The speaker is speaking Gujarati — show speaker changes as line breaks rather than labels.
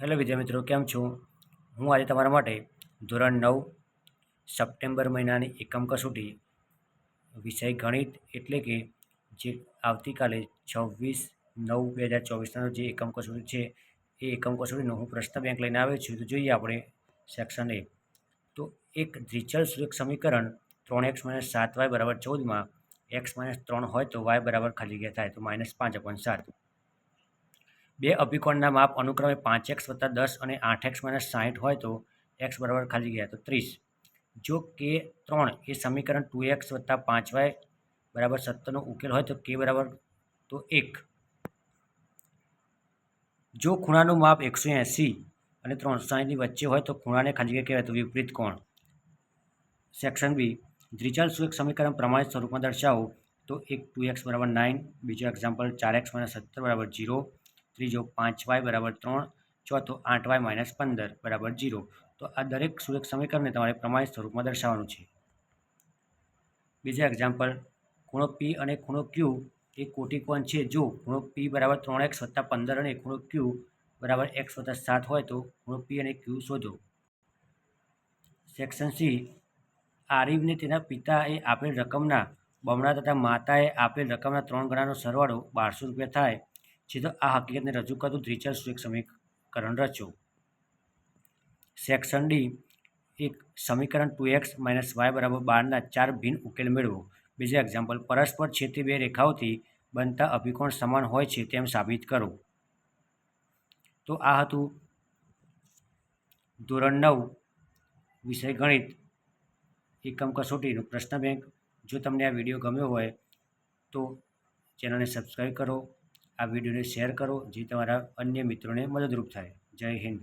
હેલો વિદ્યાર્થી મિત્રો, કેમ છો? હું આજે તમારા માટે ધોરણ નવ સપ્ટેમ્બર મહિનાની એકમ કસોટી વિષય ગણિત એટલે કે જે આવતીકાલે છવ્વીસ નવ બે હજાર ચોવીસના જે એકમ કસોટી છે, એ એકમ કસોટીનો હું પ્રશ્ન બેંક લઈને આવ્યો છું. તો જોઈએ આપણે સેક્શન એ તો એક દ્વિચલ સુરેખ સમીકરણ ત્રણ એક્સ માઇનસ સાત વાય બરાબર ચૌદમાં એક્સ માઇનસ ત્રણ હોય તો વાય બરાબર ખાલી જગ્યા થાય, તો માઇનસ પાંચ અપોન સાત. બે અભિકોણના માપ અનુક્રમે પાંચ એક્સ વત્તા દસ અને આઠ એક્સ માઇનસ સાહીઠ હોય તો એક્સ બરાબર ખાલી ગયા તો ત્રીસ. જો કે ત્રણ એ સમીકરણ ટુ એક્સ વત્તા પાંચ વાય બરાબર સત્તરનો ઉકેલ હોય તો કે બરાબર તો એક. જો ખૂણાનું માપ એકસો એંસી અને ત્રણસો સાહીઠની વચ્ચે હોય તો ખૂણાને ખાલી જગ્યા કહેવાય તો વિપરીત કોણ? Section B. દ્વિચલ સુરેખ સમીકરણ પ્રમાણિત સ્વરૂપમાં દર્શાવો તો એક ટુ એક્સ બરાબર નાઇન, બીજો એક્ઝામ્પલ ચાર એક્સ માઇનસ સત્તર બરાબર જીરો ત્રીજો પાંચ વાય બરાબર ત્રણ, ચોથો આઠ વાય માઇનસ પંદર બરાબર જીરો. તો આ દરેક સુરેખ સમીકરણને તમારે પ્રમાણિત સ્વરૂપમાં દર્શાવવાનું છે. બીજા એક્ઝામ્પલ ખૂણો પી અને ખૂણો ક્યુ એ કોટિકોણ છે. જો ખૂણો પી બરાબર ત્રણ એક્સ વત્તા પંદર અને ખૂણો ક્યુ બરાબર એક્સ વત્તા સાત હોય તો ખૂણો પી અને ક્યુ શોધો. સેક્શન સી આરિફને તેના પિતાએ આપેલ રકમના બમણા તથા માતાએ આપેલ રકમના ત્રણ ગણાનો સરવાળો બારસો રૂપિયા થાય. તો આ હકીકતને રજૂ કરતું દ્વિચલ સુરેખ સમીકરણ રચો સેક્શન ડી એક સમીકરણ ટુ એક્સ માઇનસ વાય બરાબર બારના ચાર ભિન્ન ઉકેલ મેળવો. બીજા એક્ઝામ્પલ પરસ્પર છેતી બે રેખાઓથી બનતા અભિકોણ સમાન હોય છે તેમ સાબિત કરો. તો આ હતું ધોરણ નવ, વિષય ગણિત, એકમ કસોટીનું પ્રશ્ન બેંક જો તમને આ વીડિયો ગમ્યો હોય તો ચેનલને સબસ્ક્રાઈબ કરો. આ વિડીયોને શેર કરો જે તમારા અન્ય મિત્રોને મદદરૂપ થાય. જય હિન્દ.